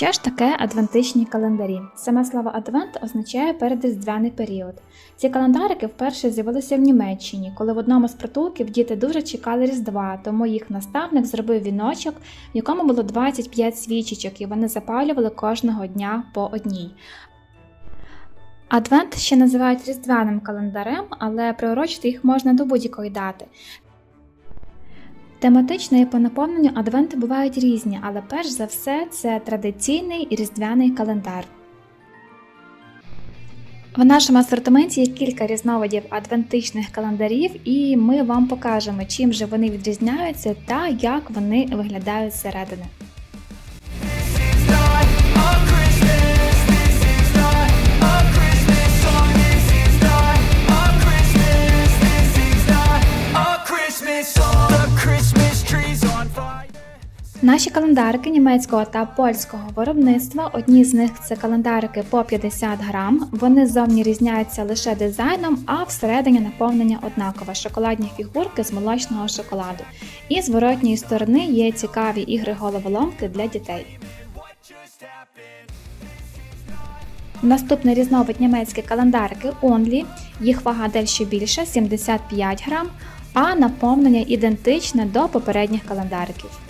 Що ж таке адвентичні календарі? Саме слово адвент означає передріздвяний період. Ці календарики вперше з'явилися в Німеччині, коли в одному з притулків діти дуже чекали Різдва, тому їх наставник зробив віночок, в якому було 25 свічечок, і вони запалювали кожного дня по одній. Адвент ще називають різдвяним календарем, але приурочити їх можна до будь-якої дати. Тематично і по наповненню адвенти бувають різні, але перш за все це традиційний різдвяний календар. В нашому асортименті є кілька різновидів адвентичних календарів, і ми вам покажемо, чим же вони відрізняються та як вони виглядають зсередини. Наші календарики німецького та польського виробництва. Одні з них це календарики по 50 грам. Вони ззовні різняються лише дизайном, а всередині наповнення однакове шоколадні фігурки з молочного шоколаду. І з воротньої сторони є цікаві ігри головоломки для дітей. Наступний різновид німецькі календарики Only. Їх вага дещо більша 75 грам, а наповнення ідентичне до попередніх календариків.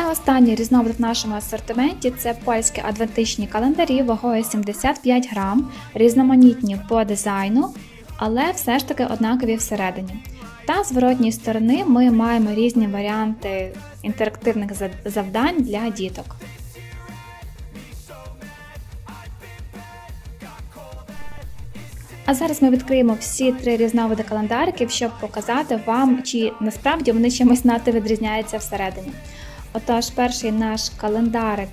Та останній різновид в нашому асортименті це польські адвентичні календарі вагою 75 грам, різноманітні по дизайну, але все ж таки однакові всередині. Та з зворотньої сторони ми маємо різні варіанти інтерактивних завдань для діток. А зараз ми відкриємо всі три різновиди календариків, щоб показати вам, чи насправді вони чимось надто відрізняються всередині. Отож, перший наш календарик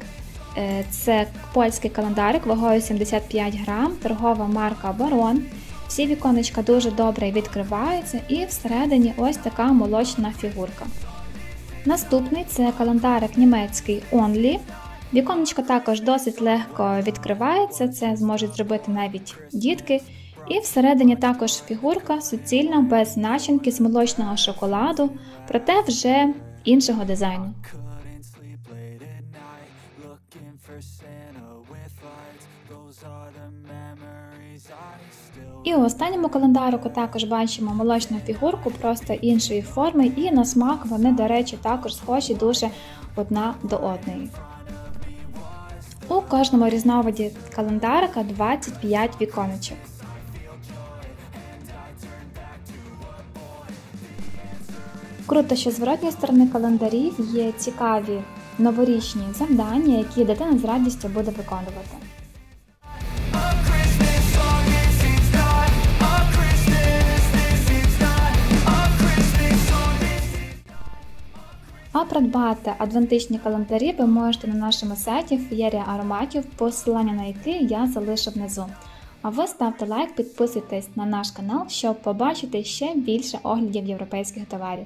е, це польський календарик вагою 75 грам, торгова марка Барон. Всі віконечка дуже добре відкриваються, і всередині ось така молочна фігурка. Наступний це календарик німецький Only. Віконечко також досить легко відкривається, це зможуть зробити навіть дітки. І всередині також фігурка суцільна, без начинки з молочного шоколаду, проте вже іншого дизайну. І у останньому календарику також бачимо молочну фігурку просто іншої форми, і на смак вони, до речі, також схожі дуже одна до одної. У кожному різновиді календарика 25 віконечок. Круто, що з зворотньої сторони календарів є цікаві новорічні завдання, які дитина з радістю буде виконувати. А придбати адвентичні календарі ви можете на нашому сайті Феєрія ароматів, посилання на який я залишу внизу. А ви ставте лайк, підписуйтесь на наш канал, щоб побачити ще більше оглядів європейських товарів.